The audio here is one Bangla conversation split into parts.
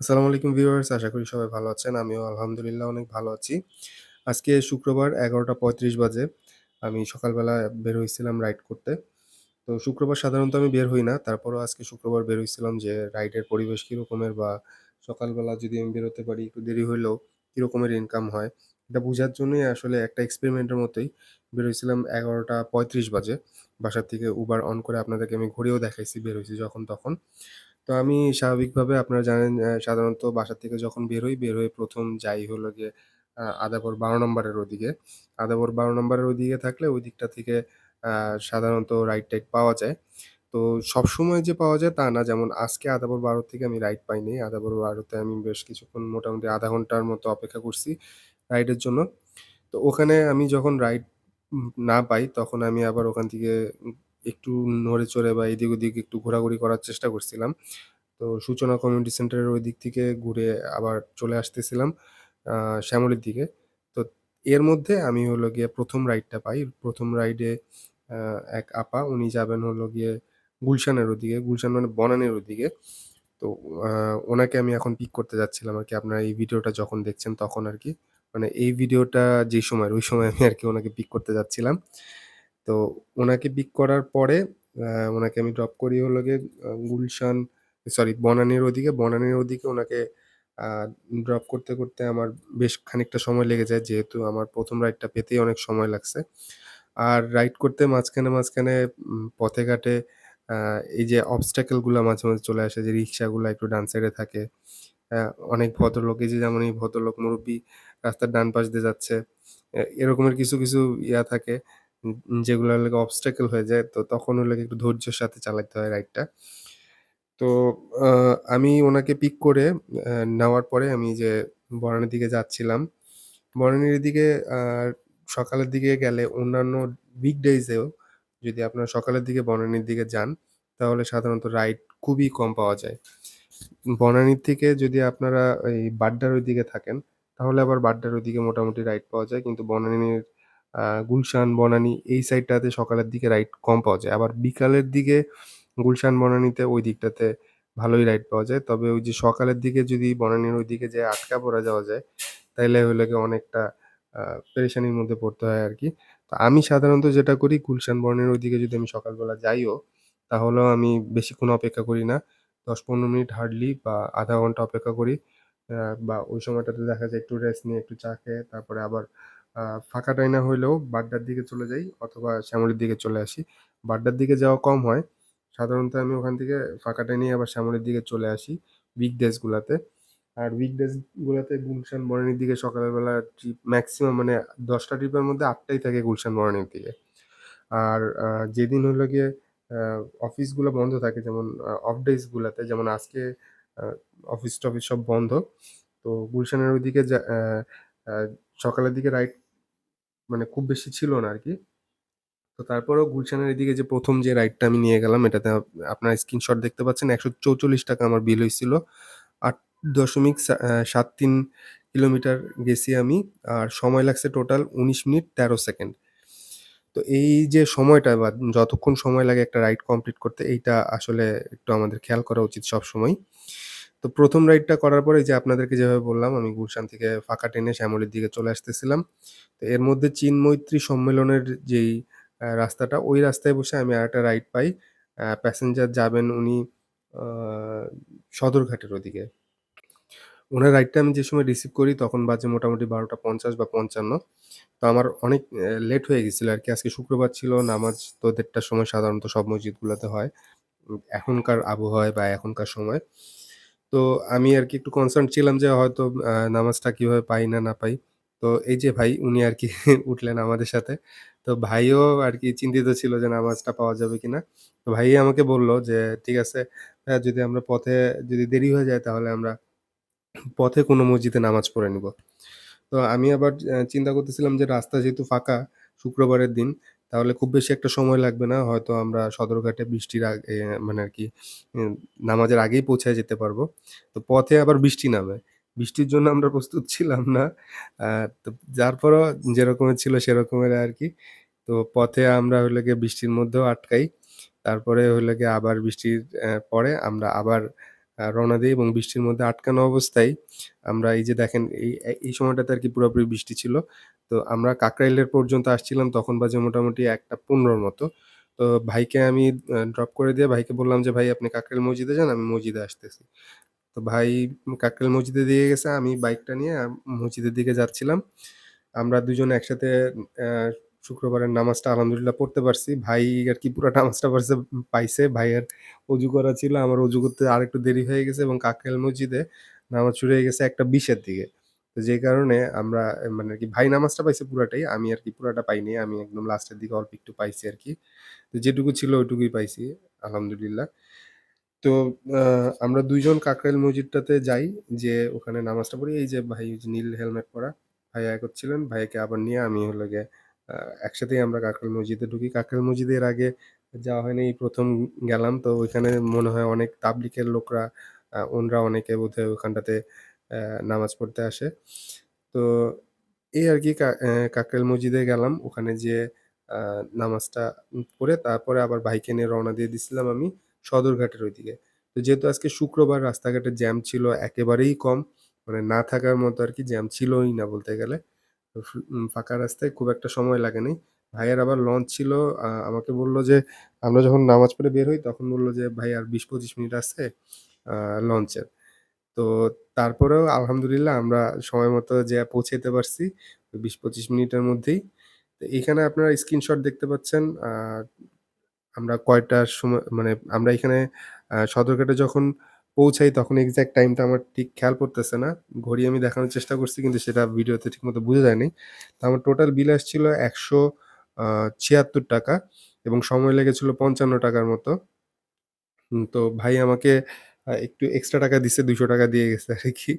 আসসালামু আলাইকুম ভিউয়ার্স, আশা করি সবাই ভালো আছেন। আমিও আলহামদুলিল্লাহ অনেক ভালো আছি। আজকে শুক্রবার ১১টা ৩৫ বাজে। আমি সকালবেলা বের হইছিলাম রাইড করতে। তো শুক্রবার সাধারণত আমি বের হই না। তারপরও আজকে শুক্রবার বের হইছিলাম যে রাইডের পরিবেশ কীরকমের বা সকালবেলা যদি আমি বেরোতে পারি একটু দেরি হইলেও কীরকমের ইনকাম হয়। এটা বুঝার জন্যই আসলে একটা এক্সপেরিমেন্টের মতোই বের হইছিলাম ১১টা ৩৫ বাজে। বাসার থেকে উবার অন করে আপনাদেরকে আমি ঘুরেও দেখাইছি বের হইছি যখন তখন। তো আমি স্বাভাবিকভাবে আপনারা জানেন সাধারণত বাসা থেকে যখন বের হই, বের হয়ে ১ম যাই হলো গিয়ে আ আদাবর ১২ নম্বরের ওদিকে। আদাবর ১২ নম্বরের ওদিকে থাকলে ওই দিকটা থেকে সাধারণত রাইড-টাইড পাওয়া যায়। তো সবসময় যে পাওয়া যায় তা না। যেমন আজকে আদাবর ১২ থেকে আমি রাইড পাইনি। আদাবর বারোতে আমি বেশ কিছুক্ষণ মোটামুটি আধা ঘণ্টার মতো অপেক্ষা করছি রাইডের জন্য। তো ওখানে আমি যখন রাইড না পাই তখন আমি আবার ওখান থেকে একটু নড়ে চড়ে বা এদিক ওদিক একটু ঘোরাঘুরি করার চেষ্টা করছিলাম। তো সূচনা কমিউনিটি সেন্টারের ওই দিক থেকে ঘুরে আবার চলে আসতেছিলাম শ্যামলীর দিকে। তো এর মধ্যে আমি হলো গিয়ে প্রথম রাইডটা পাই। প্রথম রাইডে এক আপা উনি যাবেন হলো গিয়ে গুলশানের ওদিকে, গুলশান মানে বনানের ওদিকে। তো ওনাকে আমি এখন পিক করতে যাচ্ছিলাম আর কি আপনারা এই ভিডিওটা যখন দেখছেন তখন আর কি মানে এই ভিডিওটা যেই সময় ওই সময় আমি আর কি ওনাকে পিক করতে যাচ্ছিলাম। তো ওনাকে পিক করার পরে ওনাকে আমি ড্রপ করি হলো গিয়ে গুলশান সরি বনানীর ওদিকে। বনানীর ওদিকে ওনাকে ড্রপ করতে, করতে আমার বেশ খানিকটা সময় লেগে যায়। যেহেতু আমার প্রথম রাইডটা পেতেই অনেক সময় লাগছে। আর রাইড করতে মাঝখানে, মাঝখানে পথে ঘাটে এই যে obstacle গুলা মাঝে, মাঝে চলে আসে যে রিক্শাগুলা একটু ডান সাইডে থাকে। অনেক ভদ্রলোক এই যে যেমন এই ভদ্রলোক মুরুব্বি রাস্তার ডান পাশ দিয়ে যাচ্ছে। এরকমের কিছু, কিছু ইয়া থাকে যেগুলা হলো গিয়ে হয়ে যায়। তো তখন গিয়ে একটু ধৈর্যের সাথে চালাতে হয় রাইডটা। তো আমি উনাকে পিক করে নেওয়ার পরে আমি যে বনানীর দিকে যাচ্ছিলাম। বনানীর দিকে সকালের দিকে গেলে অন্যান্য weekdays এও যদি আপনারা সকালের দিকে বনানীর দিকে যান, তাহলে সাধারণত রাইড খুবই কম পাওয়া যায়। বনানীর থেকে যদি আপনারা এই বাড্ডার ওইদিকে থাকেন, তাহলে আবার বাড্ডার ওইদিকে মোটামুটি রাইড পাওয়া যায়। কিন্তু বনানীর গুলশান, বনানী এই সাইডটাতে সকালের দিকে রাইড কম পাওয়া যায়। আবার বিকালের দিকে গুলশান, বনানীতে ওই দিকটাতে ভালোই রাইড পাওয়া যায়। তবে ওই যে সকালের দিকে যদি বনানীর ওইদিকে যেয়ে আটকা পড়ে যাওয়া যায়, তাইলে গিয়ে অনেকটা আ পেরেশানির মধ্যে পড়তে হয় আরকি। তো আমি সাধারণত যেটা করি গুলশান, বনানীর ওইদিকে যদি আমি সকালবেলা যাইও, তাহলেও আমি বেশিক্ষণ অপেক্ষা করি না। ১০-১৫ মিনিট হার্ডলি বা ০.৫ ঘণ্টা অপেক্ষা করি। বা ওই সময়টাতে দেখা যায় একটু রেস্ট নিয়ে, একটু চা খেয়ে তারপরে আবার ফাঁকা টাই না হইলেও বাড্ডার দিকে চলে যাই অথবা শ্যামলীর দিকে চলে আসি। বাড্ডার দিকে যাওয়া কম হয়। সাধারণত আমি ওখান থেকে ফাঁকা টাই নিয়ে আবার শ্যামলীর দিকে চলে আসি weekdays গুলাতে। আর weekdays গুলাতে গুলশান, বনানীর দিকে সকালবেলা ট্রিপ ম্যাক্সিমাম মানে দশটা ট্রিপের মধ্যে আটটাই থাকে গুলশান, বনানীর দিকে। আর যেদিন হলো গিয়ে অফিসগুলো বন্ধ থাকে যেমন অফ ডেইজ গুলাতে যেমন আজকে অফিস-টফিস সব বন্ধ। তো গুলশানের ওইদিকে সকালের দিকে রাইড মানে খুব বেশি ছিল না আর কি তো তারপরেও গুলশানের এদিকে যে প্রথম যে রাইডটা আমি নিয়ে গেলাম, এটাতে আপনার স্ক্রিনশট দেখতে পাচ্ছেন ৳১৪৪ আমার বিল হইছিল। ৮.সা অ্যা ৭৩ কিলোমিটার গেছি আমি। আর সময় লাগছে টোটাল ১৯ মিনিট ১৩ সেকেন্ড। তো এই যে সময়টা বা যতক্ষণ সময় লাগে একটা রাইড কমপ্লিট করতে, এইটা আসলে একটু আমাদের খেয়াল করা উচিত সবসময়। তো প্রথম রাইডটা করার পরে যে আপনাদেরকে যেভাবে বললাম, আমি গুলশান থেকে ফাঁকা টেনে শ্যামলীর দিকে চলে আসতেছিলাম। তো এর মধ্যে চীন মৈত্রী সম্মেলনের যেই রাস্তাটা, ওই রাস্তায় বসে আমি আর একটা রাইড পাই। প্যাসেঞ্জার যাবেন উনি সদরঘাটের ওদিকে। ওনার রাইডটা আমি যে সময় রিসিভ করি তখন বাজে মোটামুটি ১২টা ৫০ বা ৫৫। তো আমার অনেক লেট হয়ে গেছিল আর কি আজকে শুক্রবার ছিল, নামাজ তো দেড়টার সময় সাধারণত সব মসজিদগুলোতে হয়। এখনকার আবহাওয়ায় বা এখনকার সময়। তো আমি আরকি একটু কনসার্ন ছিলাম যে হয়তো নামাজটা কীভাবে পাই না, না পাই। তো এই যে ভাই উনি আরকি উঠলেন আমাদের সাথে। তো ভাইও আরকি চিন্তিত ছিল যে নামাজটা পাওয়া যাবে কিনা। তো ভাইই আমাকে বলল যে, "ঠিক আছে, যদি আমরা পথে যদি দেরি হয়ে যায় তাহলে আমরা পথে কোনো মসজিদে নামাজ পড়ে নিব।" তো আমি আবার চিন্তা করতেছিলাম যে রাস্তা যেহেতু ফাঁকা শুক্রবারের দিন, তাহলে খুব বেশি একটা সময় লাগবে না। হয়তো আমরা সদরঘাটে বৃষ্টির আগে মানে আর কি নামাজের আগেই পৌঁছায় যেতে পারব। তো পথে আবার বৃষ্টি নামে। বৃষ্টির জন্য আমরা প্রস্তুত ছিলাম না। তো যার পরেও যেরকমের ছিল সেরকমের আর কি তো পথে আমরা হইল গিয়ে বৃষ্টির মধ্যেও আটকাই। তারপরে হইল গিয়ে আবার বৃষ্টির পরে আমরা আবার রওনা দেই এবং বৃষ্টির মধ্যে আটকানো অবস্থায় আমরা এই যে দেখেন এই এই সময়টাতে আর কি পুরোপুরি বৃষ্টি ছিল। তো আমরা কাকরাইলের পর্যন্ত আসছিলাম তখন বাজে মোটামুটি ১টা ১৫ র মতো। তো ভাইকে আমি ড্রপ করে দিয়ে ভাইকে বললাম যে, "ভাই আপনি কাকরাইল মসজিদে যান, আমি মসজিদে আসতেছি।" তো ভাই কাকরাইল মসজিদে দিয়ে গেছে, আমি বাইকটা নিয়ে মসজিদের দিকে যাচ্ছিলাম। আমরা দুজন একসাথে শুক্রবারের নামাজটা আলহামদুলিল্লাহ পড়তে পারছি। ভাই আর কি পুরা নামাজটা পারছে পাইছে। ভাইয়ের অজু করা ছিল। আমার অজু করতে আরেকটু দেরি হয়ে গেছে এবং কাকরাইল মসজিদে নামাজ শুরু হয়ে গেছে ১টা ২০ এর দিকে। তো যে কারণে আমরা মানে আরকি ভাই নামাজটা পাইছে পুরাটাই। আমি আর কি পুরাটা পাইনি। আমি একদম লাস্টের দিকে অল্প একটু পাইছি আর কি তো যেটুকু ছিল ওইটুকুই পাইছি আলহামদুলিল্লাহ। তো আমরা ২ জন কাকরাইল মসজিদটাতে যাই, যেয়ে ওখানে নামাজটা পড়ি। এই যে ভাই যে নীল হেলমেট পরা ভাইয়া এগোচ্ছিলেন। ভাইয়াকে আবার নিয়ে আমি হলো গিয়ে একসাথেই আমরা কাকরাইল মসজিদে ঢুকি। কাকরাইল মসজিদে এর আগে যাওয়া হয়নি। এই ১ম গেলাম। তো ওইখানে মনে হয় অনেক তাবলিকের লোকরা ওনরা অনেকে বোধহয় ওখানটাতে নামাজ পড়তে আসে। তো এই আরকি কা অ্যা কাকরাইল মসজিদে গেলাম। ওখানে আ নামাজটা পড়ে তারপরে আবার বাইকে নিয়ে রওনা দিয়ে দিছিলাম আমি সদরঘাটের ওইদিকে। তো যেহেতু আজকে শুক্রবার রাস্তাঘাটে জ্যাম ছিল একেবারেই কম। মানে না থাকার মতো আর কি জ্যাম ছিলই না বলতে গেলে। ফাঁকা রাস্তায় খুব একটা সময় লাগে নাই। ভাইয়ের আবার লঞ্চ ছিল। আমাকে বলল যে আমরা যখন নামাজ পড়ে বের হই তখন বলল যে, "ভাই আর ২০-২৫ মিনিট আছে লঞ্চের।" তো তারপরেও আলহামদুলিল্লাহ আমরা সময় মতো যেয়ে পৌঁছাইতে পারছি। ওই ২০-২৫ মিনিটের মধ্যেই। তো এইখানে আপনারা স্ক্রিনশট দেখতে পাচ্ছেন। আমরা কয়টার সময় মানে আমরা এখানে সদরঘাটে যখন পৌঁছাই তখন এক্সাক্ট টাইমটা আমার ঠিক খেয়াল পড়তেছে না। ঘড়ি আমি দেখানোর চেষ্টা করছি কিন্তু সেটা ভিডিওতে ঠিকমতো বোঝা যায়নি। তো আমার টোটাল বিল আসছিল ৳১০০ আ ৳৭৬ এবং সময় লেগেছিল পঞ্চান্ন টাকার মতো। তো ভাই আমাকে একটু এক্সট্রা টাকা দিছে, ৳২০০ দিয়ে গেছে আর কি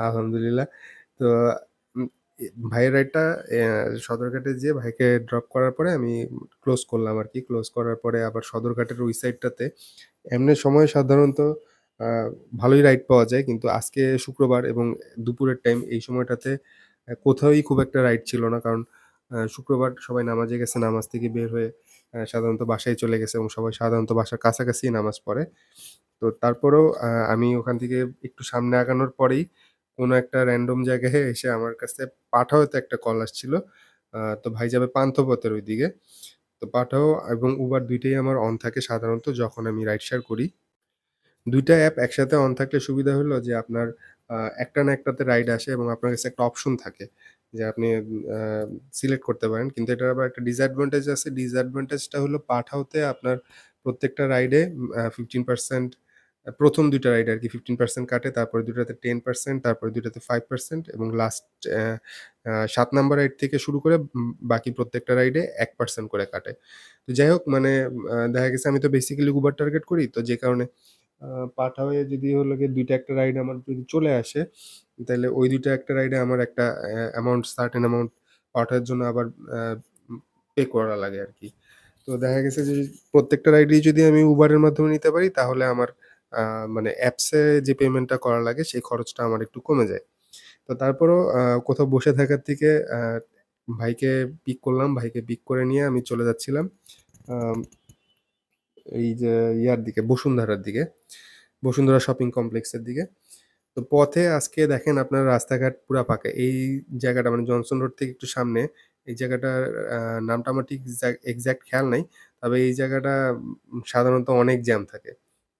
আলহামদুলিল্লাহ। তো ভাইয়ের রাইডটা সদরঘাটে যেয়ে ভাইকে ড্রপ করার পরে আমি ক্লোজ করলাম আর কি ক্লোজ করার পরে আবার সদরঘাটের ওই সাইডটাতে এমনি সময় সাধারণত ভালোই রাইড পাওয়া যায়। কিন্তু আজকে শুক্রবার এবং দুপুরের টাইম এই সময়টাতে কোথাওই খুব একটা রাইড ছিল না। কারণ শুক্রবার সবাই নামাজে গেছে। নামাজ থেকে বের হয়ে সাধারণত বাসায় চলে গেছে এবং সবাই সাধারণত বাসার কাছাকাছিই নামাজ পড়ে। তো তারপরেও আমি ওখান থেকে একটু সামনে আগানোর পরেই কোনো একটা র‍্যান্ডম জায়গায় এসে আমার কাছে পাঠাও তে একটা কল আসছিল। তো ভাই যাবে পান্থপথের ওইদিকে। তো পাঠাও এবং উবার ২ টাই আমার অন থাকে সাধারণত যখন আমি রাইড শেয়ার করি। ২ টা অ্যাপ একসাথে অন থাকলে সুবিধা হলো যে আপনার একটা না একটাতে রাইড আসে এবং আপনার কাছে একটা অপশন থাকে। যে আপনি সিলেক্ট করতে পারেন। কিন্তু এটার আবার একটা ডিসঅ্যাডভান্টেজ আছে। ডিসঅ্যাডভান্টেজটা হলো পাঠাওতে আপনার প্রত্যেকটা রাইডে উম আ 15% আ ১ম ২ টা রাইডে আরকি 15% কাটে। তারপরে দুটাতে টেন পার্সেন্ট তারপরে ২ টাতে 5% এবং লাস্ট সাত আ ৭ নাম্বার রাইড থেকে শুরু করে বাকি প্রত্যেকটা রাইডে এক পার্সেন্ট করে কাটে। তো যাই হোক মানে দেখা গেছে আমি তো বেসিক্যালি উবার টার্গেট করি। তো যে কারণে আ পাঠাওয়ে যদি হলো গিয়ে দুইটা একটা রাইড আমার যদি চলে আসে, তাহলে ওই দুইটা একটা রাইডে আমার একটা অ্যামাউন্ট সার্টেন অ্যামাউন্ট পাঠাওয়ের জন্য আবার পে করা লাগে আর কি তো দেখা গেছে যে প্রত্যেকটা রাইডেই যদি আমি উবারের মাধ্যমে নিতে পারি তাহলে আমার মানে অ্যাপসে যে পেমেন্টটা করা লাগে সেই খরচটা আমার একটু কমে যায়। তো তারপরেও কোথাও বসে থাকার থেকে ভাইকে পিক করলাম। ভাইকে পিক করে নিয়ে আমি চলে যাচ্ছিলাম এই যে ইয়ার দিকে, বসুন্ধরার দিকে। বসুন্ধরা শপিং কমপ্লেক্সের দিকে। তো পথে আজকে দেখেন আপনার রাস্তাঘাট পুরা ফাঁকা। এই জায়গাটা মানে জনসন রোড থেকে একটু সামনে, এই জায়গাটার নামটা আমার ঠিক এক্সা এক্সাক্ট খেয়াল নাই। তবে এই জায়গাটা সাধারণত অনেক জ্যাম থাকে।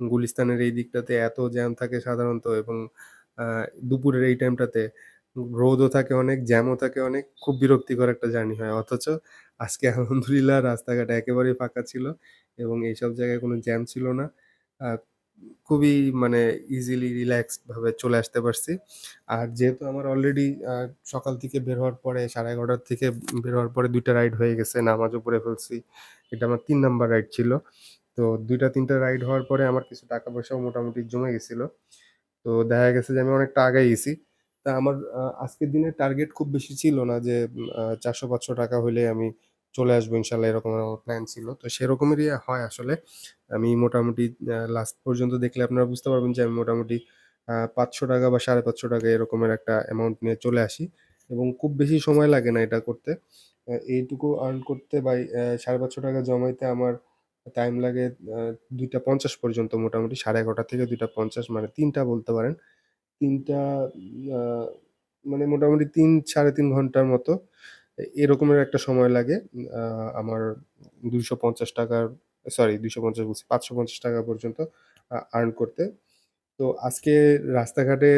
গুলিস্তানের এই দিকটাতে এত জ্যাম থাকে সাধারণত এবং দুপুরের এই টাইমটাতে রোদও থাকে অনেক, জ্যামও থাকে অনেক। খুব বিরক্তিকর একটা জার্নি হয়। অথচ আজকে আলহামদুলিল্লাহ রাস্তাঘাট একেবারেই ফাঁকা ছিল এবং এইসব জায়গায় কোনো জ্যাম ছিল না। খুবই মানে ইজিলি রিল্যাক্সড ভাবে চলে আসতে পারছি। আর যেহেতু আমার অলরেডি সকাল থেকে বের হওয়ার পরে ১১:৩০ থেকে বের হওয়ার পরে দুইটা রাইড হয়ে গেছে। নামাজও পড়ে ফেলছি। এটা আমার তিন নাম্বার রাইড ছিল। তো ২ টা ৩ টা রাইড হওয়ার পরে আমার কিছু টাকা পয়সাও মোটামুটি জমে গেছিল। তো দেখা গেছে যে আমি অনেকটা আগে গেছি। তা আমার আজকের দিনের টার্গেট খুব বেশি ছিল না যে চারশো, পাঁচশো টাকা হলে আমি চলে আসব ইনশাল্লাহ, এরকম আমার প্ল্যান ছিল। তো সেরকমেরই হয় আসলে। আমি মোটামুটি লাস্ট পর্যন্ত দেখলে আপনারা বুঝতে পারবেন যে আমি মোটামুটি পাঁচশো টাকা বা ৳৫৫০ এরকমের একটা অ্যামাউন্ট নিয়ে চলে আসি এবং খুব বেশি সময় লাগে না এটা করতে। এইটুকু আর্ন করতে বা অ্যা ৳৫৫০ জমাইতে আমার টাইম লাগে, আ ২ঃ৫০ পর্যন্ত মোটামুটি 11:30 থেকে ২ঃ৫০ মানে তিনটা বলতে পারেন। ৩টা আ মানে মোটামুটি ৩ ৩.৫ ঘণ্টার মতো এরকমের একটা সময় লাগে আ আমার ৳২৫০ র সরি ২৫০ বলছি ৳৫৫০ পর্যন্ত আর্ন করতে। তো আজকে রাস্তাঘাটে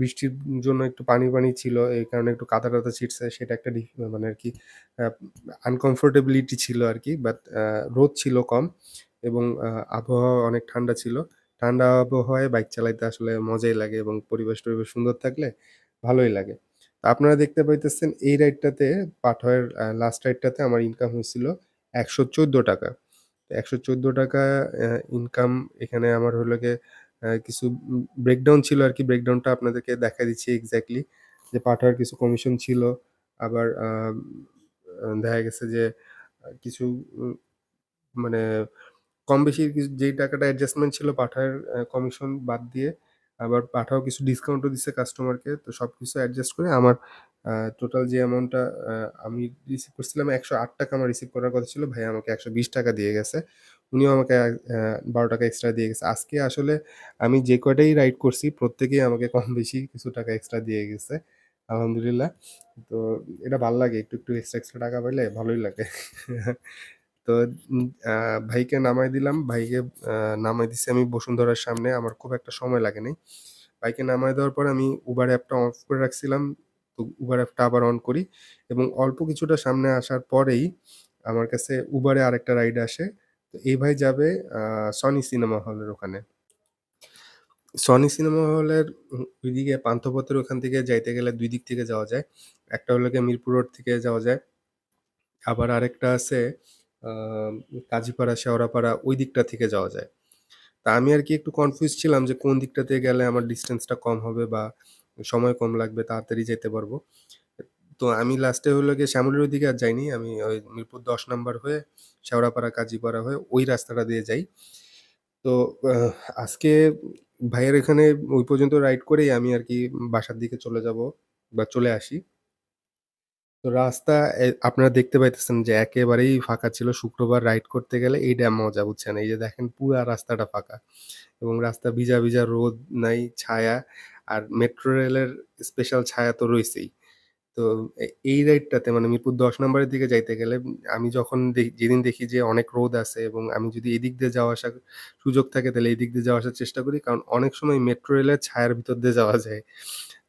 বৃষ্টির জন্য একটু পানি, পানি ছিল। এই কারণে একটু কাদা-টাদা ছিটছে। সেটা একটা ডিফ মানে আরকি আ আনকমফোর্টেবিলিটি ছিল আরকি। বাট আ রোদ ছিল কম এবং আবহাওয়া অনেক ঠান্ডা ছিল। ঠান্ডা আবহাওয়ায় বাইক চালাইতে আসলে মজাই লাগে এবং পরিবেশ-টরিবেশ সুন্দর থাকলে ভালোই লাগে। আপনারা দেখতে পাইতেছেন এই রাইডটাতে পাথয়ের আ লাস্ট রাইডটাতে আমার ইনকাম হইছিল ৳১১৪ ৳১১৪ অ্যা ইনকাম এখানে আমার হলো গিয়ে কিছু ব্রেকডাউন ছিল আরকি। ব্রেকডাউনটা আপনাদেরকে দেখায় দিচ্ছি এক্সাক্টলি যে পাঠাওয়ার কিছু কমিশন ছিল। আবার দেখা গেছে যে কিছু মানে কম বেশি যেই টাকাটা অ্যাডজাস্টমেন্ট ছিল পাঠাওয়ার আ কমিশন বাদ দিয়ে আবার পাঠাও কিছু ডিসকাউন্টও দিচ্ছে কাস্টমারকে। তো সব কিছু অ্যাডজাস্ট করে আমার টোটাল যে অ্যামাউন্টটা আমি রিসিভ করছিলাম ৳১০৮ আমার রিসিভ করার কথা ছিল। ভাইয়া আমাকে ৳১২০ দিয়ে গেছে। উনিও আমাকে বারো টাকা এক্সট্রা দিয়ে গেছে। আজকে আসলে আমি যে কয়টাই রাইড করছি প্রত্যেকেই আমাকে কম বেশি কিছু টাকা এক্সট্রা দিয়ে গেছে। আলহামদুলিল্লাহ। তো এটা ভালো লাগে। একটু, একটু এক্সট্রা, এক্সট্রা টাকা পাইলে ভালোই লাগে। তো ভাইকে নামায় দিলাম। ভাইকে, আ নামায় দিছি আমি বসুন্ধরার সামনে। আমার খুব একটা সময় লাগে নাই। ভাইকে নামায় দেওয়ার পর আমি উবার অ্যাপটা অফ করে রাখছিলাম। তো উবার অ্যাপটা আবার অন করি এবং অল্প কিছুটা সামনে আসার পরেই আমার কাছে উবারে আরেকটা রাইড আসে। তো এই ভাই যাবে সনি সিনেমা হলের ওখানে। সনি সিনেমা হলের ওইদিকে পান্থপথের ওখান থেকে যাইতে গেলে দুই দিক থেকে যাওয়া যায়। একটা হলো মিরপুর রোড থেকে যাওয়া যায়। আবার আরেকটা আছে কাজীপাড়া, শেওড়াপাড়া ওই দিকটা থেকে যাওয়া যায়। তা আমি আর কি একটু কনফিউজ ছিলাম যে কোন দিকটাতে গেলে আমার ডিস্টেন্সটা কম হবে বা সময় কম লাগবে, তাড়াতাড়ি যেতে পারব। তো আমি লাস্টে হলো গিয়ে শ্যামলীর ওইদিকে আর যাইনি। আমি ওই মিরপুর দশ নম্বর হয়ে শেওড়াপাড়া, কাজীপাড়া হয়ে ওই রাস্তাটা দিয়ে যাই। তো আজকে ভাইয়ের এখানে ওই পর্যন্ত রাইড করেই আমি আর কি বাসার দিকে চলে যাব বা চলে আসি। তো রাস্তা আপনারা দেখতে পাইতেছেন যে একেবারেই ফাঁকা ছিল। শুক্রবার রাইড করতে গেলে এইটা মজা বুঝছেন? এই যে দেখেন পুরা রাস্তাটা ফাঁকা এবং রাস্তা ভিজা, ভিজা রোদ নাই, ছায়া আর মেট্রো রেলের স্পেশাল ছায়া তো রইছেই। তো এই রাইডটাতে মানে মিরপুর ১০ নম্বরের দিকে যাইতে গেলে আমি যখন যেদিন দেখি যে অনেক রোদ আছে এবং আমি যদি এদিক দিয়ে যাওয়া আসার সুযোগ থাকে তাহলে এদিক দিয়ে যাওয়া আসার চেষ্টা করি। কারণ অনেক সময় মেট্রো রেলের ছায়ার ভিতর দিয়ে যাওয়া যায়।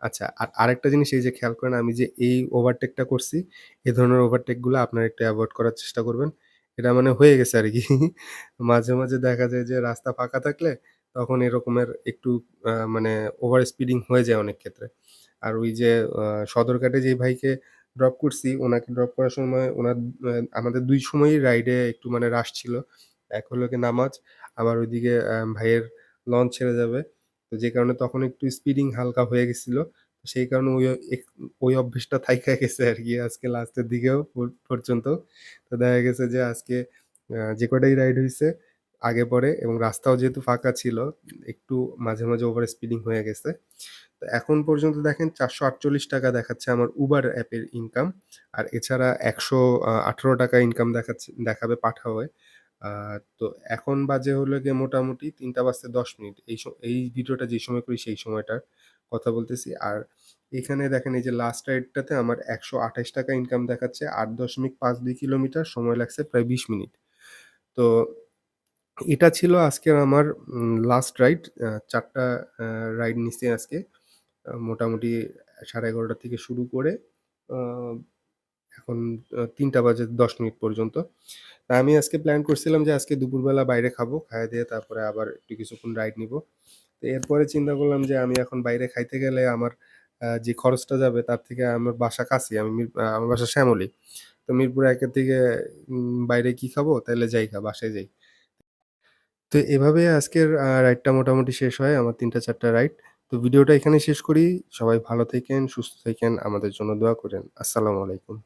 আচ্ছা আর আরেকটা জিনিস এই যে খেয়াল করেন আমি যে এই ওভারটেকটা করছি, এ ধরনের ওভারটেকগুলা আপনারা একটু অ্যাভয়েড করার চেষ্টা করবেন। এটা মানে হয়ে গেছে আর কি মাঝে, মাঝে দেখা যায় যে রাস্তা ফাঁকা থাকলে তখন এরকমের একটু মানে ওভার স্পিডিং হয়ে যায় অনেক ক্ষেত্রে। আর ওই যে সদরঘাটে যেই ভাইকে ড্রপ করছি, ওনাকে ড্রপ করার সময় ওনার আমাদের দুই সময়ই রাইডে একটু মানে রাশ ছিল। এক হলো গিয়ে নামাজ, আবার ওইদিকে ভাইয়ের লঞ্চ ছেড়ে যাবে। তো যে কারণে তখন একটু স্পিডিং হালকা হয়ে গেছিল। সেই কারণে ওই ওই অভ্যাসটা থাইকা গেছে আর কি আজকে লাস্টের দিকেও পর্যন্ত। তো দেখা গেছে যে আজকে যে কটাই রাইড হয়েছে আগে পরে এবং রাস্তাও যেহেতু ফাঁকা ছিল, একটু মাঝে, মাঝে ওভার স্পিডিং হয়ে গেছে। তো এখন পর্যন্ত দেখেন ৳৪৪৮ দেখাচ্ছে আমার উবার অ্যাপের ইনকাম। আর এছাড়া একশো আ ৳১৮ ইনকাম দেখাচ্ছে দেখাবে পাঠাওয়ে। তো এখন বাজে হলো গিয়ে মোটামুটি ৩টা বাজতে ১০ মিনিট। এই এই ভিডিওটা যেই সময় করি সেই সময়টার কথা বলতেছি। আর এখানে দেখেন এই যে লাস্ট রাইডটাতে আমার ৳১২৮ ইনকাম দেখাচ্ছে। ৮.52 কিলোমিটার, সময় লাগছে প্রায় ২০ মিনিট। তো এটা ছিল আজকের আমার লাস্ট রাইড। আ ৪ টা আ রাইড নিছি আজকে। মোটামুটি ১১:৩০ থেকে শুরু করে এখন তিনটা বাজে ১০ মিনিট পর্যন্ত। তা আমি আজকে প্ল্যান করছিলাম যে আজকে দুপুরবেলা বাইরে খাব। খাইয়া-দাইয়া তারপরে আবার একটু কিছুক্ষণ রাইড নিবো। তো এরপরে চিন্তা করলাম যে আমি এখন বাইরে খাইতে গেলে আমার যে খরচটা যাবে তার থেকে আমার বাসা কাছেই। আমি আমার বাসা শ্যামলী। তো মিরপুর একের থেকে বাইরে কি খাব? তাহলে যাই খা বাসায় যাই। তো এভাবেই আজকের রাইডটা মোটামুটি শেষ হয় আমার ৩ টা ৪ টা রাইড। তো ভিডিওটা এখানে শেষ করি। সবাই ভালো থাইকেন, সুস্থ থাইকেন, আমাদের জন্য দোয়া করেন আসসালামু আলাইকুম।